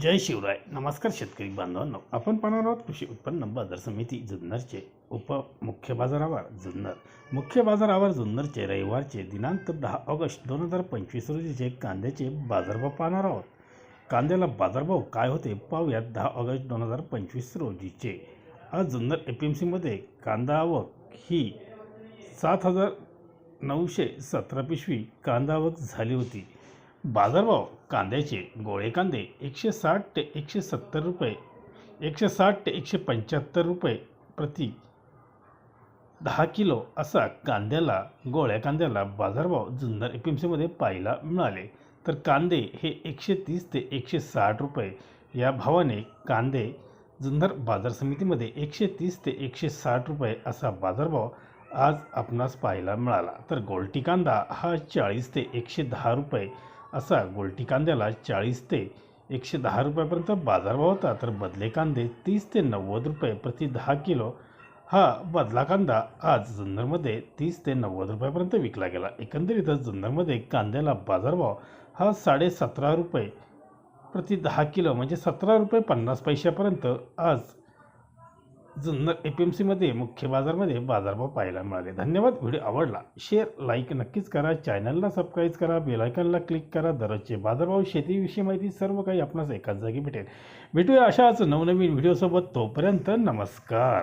जय शिवराय. नमस्कार शेतकरी बांधवांनो. आपण पाहणार आहोत कृषी उत्पन्न बाजार समिती जुन्नरचे उप मुख्य बाजार आवार जुन्नर. मुख्य बाजार आवार जुन्नरचे रविवारचे दिनांक दहा ऑगस्ट दोन हजार पंचवीस रोजीचे कांद्याचे बाजारभाव पाहणार आहोत. कांद्याला बाजारभाव काय होते पाहूयात दहा ऑगस्ट दोन हजार पंचवीस रोजीचे. आज जुन्नर ए पी एम सीमध्ये कांदा आवक ही सात हजार नऊशे सतरा पिशवी कांदा आवक झाली होती. बाजारभाव कांद्याचे गोळे कांदे एकशे साठ ते एकशे सत्तर रुपये एकशे साठ ते एकशे पंच्याहत्तर रुपये प्रति दहा किलो असा कांद्याला गोळ्या कांद्याला बाजारभाव जुन्नर ए एम सीमध्ये पाहायला मिळाले. तर कांदे हे एकशे तीस ते एकशे साठ रुपये. या भावाने कांदे जुन्नर बाजार समितीमध्ये एकशे तीस ते एकशे साठ रुपये असा बाजारभाव आज आपणास पाहायला मिळाला. तर गोलटी कांदा हा चाळीस ते एकशे दहा रुपये. असा गोलटी कांद्याला चाळीस ते एकशे दहा रुपयापर्यंत बाजारभाव होता. तर बदले कांदे तीस ते नव्वद रुपये प्रति दहा किलो. हा बदला कांदा आज जुन्नरमध्ये तीस ते नव्वद रुपयापर्यंत विकला गेला. एकंदरीतच जुन्नरमध्ये कांद्याला बाजारभाव हा साडे सतरा रुपये प्रति दहा किलो म्हणजे सतरा रुपये पन्नास पैशापर्यंत आज जुन्नर ए पी एम सीमध्ये मुख्य बाजारमध्ये बाजारभाव पाहायला मिळाले. धन्यवाद. व्हिडिओ आवडला शेअर लाईक नक्कीच करा. चॅनलला सबस्क्राईब करा. बेलायकनला क्लिक करा. दररोजचे बाजारभाव शेतीविषयी माहिती सर्व काही आपणास एकाच जागी भेटेल. भेटूया अशाच नवनवीन व्हिडिओसोबत. तोपर्यंत नमस्कार.